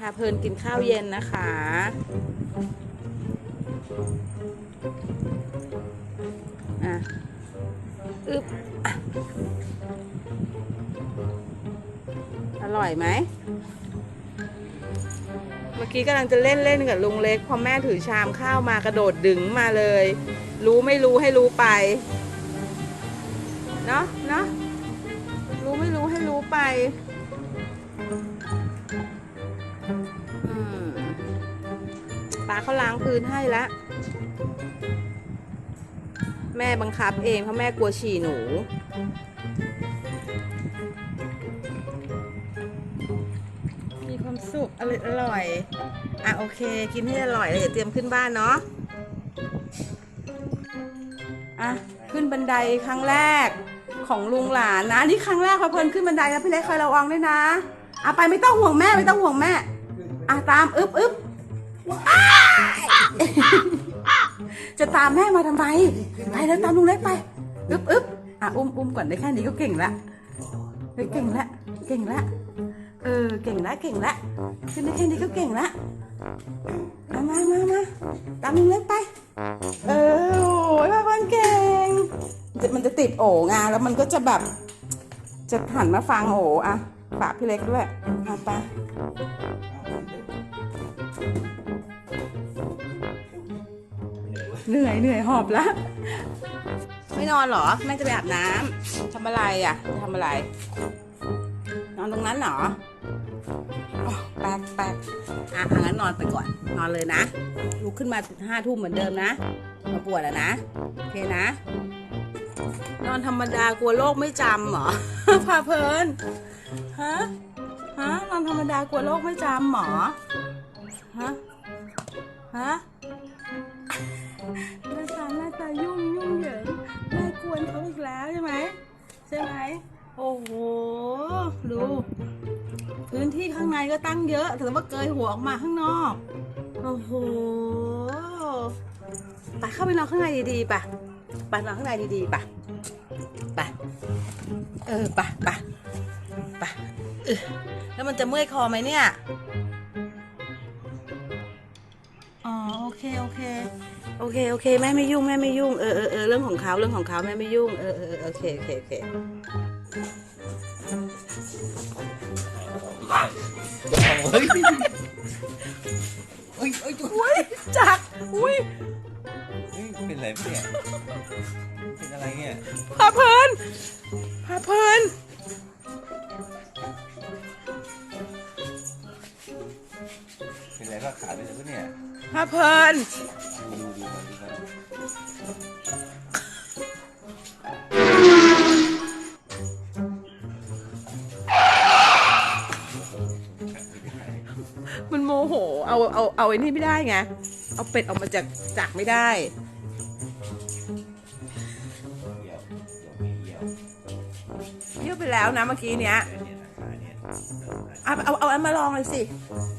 พาเพลินกินข้าวเย็นนะคะ อะ อึบอะอร่อยไหม เมื่อกี้กำลังจะเล่นเล่นกับลุงเล็ก พอแม่ถือชามข้าวมากระโดดดึงมาเลย รู้ไม่รู้ให้รู้ไป เนาะเนาะรู้ไม่รู้ให้รู้ไป เขาล้างพื้นให้แล้วแม่บังคับเองเพราะแม่กลัวฉี่หนูมีความสุขอร่อยอร่อยอะโอเค กินให้อร่อยแล้วเดี๋ยวเตรียมขึ้นบ้านเนาะอะขึ้นบันไดครั้งแรกของลุงหลานนะนี่ครั้งแรกพอเพลินขึ้นบันไดนะพี่เล็กคอยระวังด้วยนะอะไปไม่ต้องห่วงแม่ไม่ต้องห่วงแม่อะตามอึ๊บอึ๊บ จะตามแม่มาทำไม ไปแล้วตามลุงเล็กไป อึ๊บอึ๊บอะอุ้มอุ้มก่อนได้แค่นี้ก็เก่งละเฮ้ยเก่งละ เก่งละ เออ เก่งละ เก่งละขึ้นได้แค่นี้ก็เก่งละเอามามามาตามลุงเล็กไป เออ โอ้ยมาคนเก่ง มันจะติดโอ่งาแล้วมันก็จะแบบ จะหันมาฟังโอ้อะฝากพี่เล็กด้วยเอาไป เหนื่อยเหนื่อยหอบแล้วไม่นอนหรอแม่จะไปอาบน้ำทำอะไรอะจะทำอะไร นอนตรงนั้นเหรออ๋อแป๊กแป๊กอะงั้นนอนไปก่อน นอนเลยนะลุกขึ้นมาห้าทุ่มเหมือนเดิมนะมาปวดแล้วนะโอเคนะ นอนธรรมดากลัวโลกไม่จำเหรอพาเพลินฮะฮะนอนธรรมดากลัวโลกไม่จำหรอฮะฮะ ใช่ไหมโอ้โหดูพื้นที่ข้างในก็ตั้งเยอะแต่ว่าเกยหัวออกมาข้างนอก โอ้โหไปเข้าไปนอนข้างในดีๆป่ะไปนอนข้างในดีๆป่ะไปเออไปไปไปเออแล้วมันจะเมื่อยคอไหมเนี่ย เคโอเคโอเคโอเคแม่ไม่ยุ่งแม่ไม่ยุ่งเออเออเออเรื่องของเขาเรื่องของเขาแม่ไม่ยุ่งเออเออโอเคโอเคโอเคเฮ้ยเฮ้ยเฮ้ยอุ้ยจักอุ้ยเฮ้ยเป็นอะไรเนี่ยเป็นอะไรเนี่ยพาเพลินพาเพลินเป็นอะไรบ้างขาเป็นไรปะเนี่ย พาเพลินดูดูดูก่อนดูก่อนมันโมโห เอา เอา เอาไอ้นี่ไม่ได้ไง เอาเป็ดออกมาจากจากไม่ได้ เยี่ยวไม่เหี่ยวเยี่ยวไปแล้วนะเมื่อกี้เนี้ยเนี่ยนะขาเนี่ยเอาเอา เอาอันมาลองเลยสิ